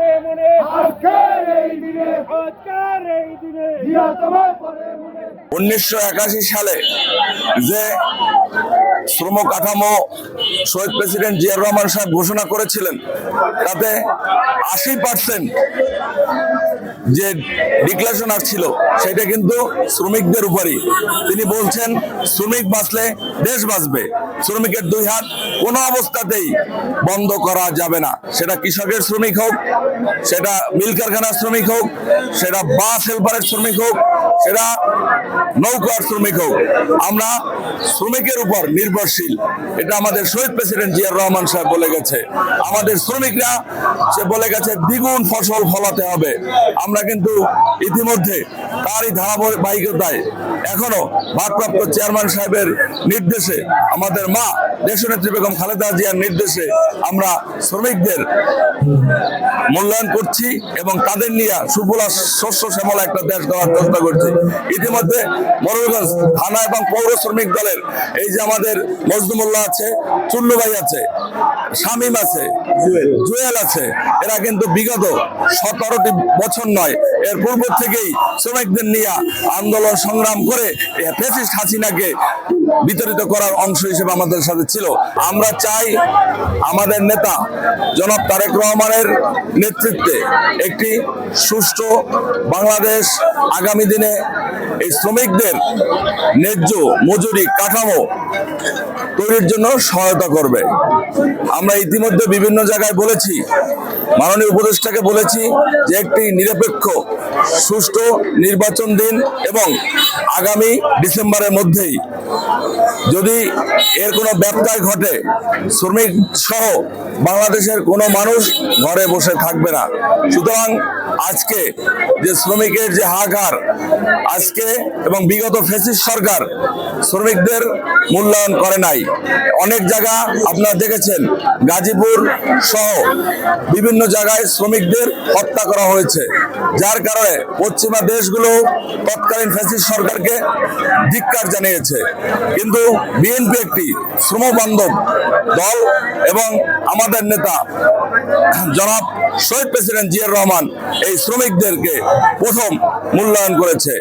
পরে মনে। আজকের এই দিনে। আজকের এই দিনে। জিয়া তোমায় পরে মনে। উনিশশো একাশি সালে যে শ্রম কাঠামো শহীদ প্রেসিডেন্ট জিয়াউর রহমান সাহেব ঘোষণা করেছিলেন, তাতে আশি পার্সেন্ট যে ডিক্লারেশন আসছিল, সেটা কিন্তু শ্রমিকদের উপরই। তিনি বলছেন, শ্রমিক বাঁচলে দেশ বাঁচবে, শ্রমিকের দুই হাত কোনো অবস্থাতেই বন্ধ করা যাবে না। সেটা কৃষকের শ্রমিক হোক, সেটা মিল কারখানার শ্রমিক হোক, সেটা বাস হেল্পারের শ্রমিক হোক সেটা নৌকার শ্রমিক হোক, আমরা শ্রমিকের উপর নির্ভরশীল। এটা আমাদের শহীদ প্রেসিডেন্ট জিয়ার রহমান সাহেব বলে গেছে। আমাদের শ্রমিকরা, সে বলে গেছে, দ্বিগুণ ফসল ফলাতে হবে। আমরা কিন্তু ইতিমধ্যে তারই ধারাবাহিকতায় এখনও ভারপ্রাপ্ত চেয়ারম্যান সাহেবের নির্দেশে আমাদের মা দেশনেত্রী বেগম খালেদা জিয়ার নির্দেশে আমরা শ্রমিকদের মূল্যায়ন করছি এবং তাদের নিয়ে সুফলা শস্য শ্যামলা একটা দেশ দেওয়ার চেষ্টা করছি। ইতিমধ্যে মরুগঞ্জ থানা এবং পৌর শ্রমিক দলের এই যে আমাদের মজদুমুল্লাহ আছে, চুল্লু ভাই আছে শামীম আছে জুয়েল। আছে। এরা কিন্তু বিগত সতেরোটি বছর নয় এর পূর্ব থেকেই শ্রমিকদের নিয়ে আন্দোলন সংগ্রাম করে ফেসিস্ট হাসিনাকে বিতরিত করার অংশ হিসেবে আমাদের সাথে ছিল। আমরা চাই আমাদের নেতা জনাব তারেক রহমানের নেতৃত্বে একটি সুষ্ঠু বাংলাদেশ আগামী দিনে এই শ্রমিকদের ন্যায্য মজুরি কাঠামো তৈরির জন্য সহায়তা করবে। আমরা ইতিমধ্যে বিভিন্ন জায়গায় বলেছি। মাননীয় উপদেষ্টাকে বলেছি যে একটি নিরপেক্ষ, সুষ্ঠু নির্বাচন দিন এবং আগামী ডিসেম্বরের মধ্যেই যদি এর কোনো ব্যত্যয় ঘটে, শ্রমিক সহ বাংলাদেশের কোনো মানুষ ঘরে বসে থাকবে না। সুতরাং আজকে যে শ্রমিকের যে হাহাকার, আজকে এবং বিগত ফেসিস সরকার শ্রমিকদের মূল্যায়ন করে নাই। অনেক জায়গা আপনারা দেখেছেন, গাজীপুর সহ বিভিন্ন জায়গায় শ্রমিকদের হত্যা করা হয়েছে। যার কারণে পশ্চিমা দেশগুলো তৎকালীন ফ্যাসিস্ট সরকারকে ধিক্কার জানিয়েছে। কিন্তু বিএনপি একটি শ্রমবান্ধব দল এবং আমাদের নেতা জনাব শহীদ প্রেসিডেন্ট জিয়ার রহমান এই শ্রমিকদেরকে প্রথম মূল্যায়ন করেছে।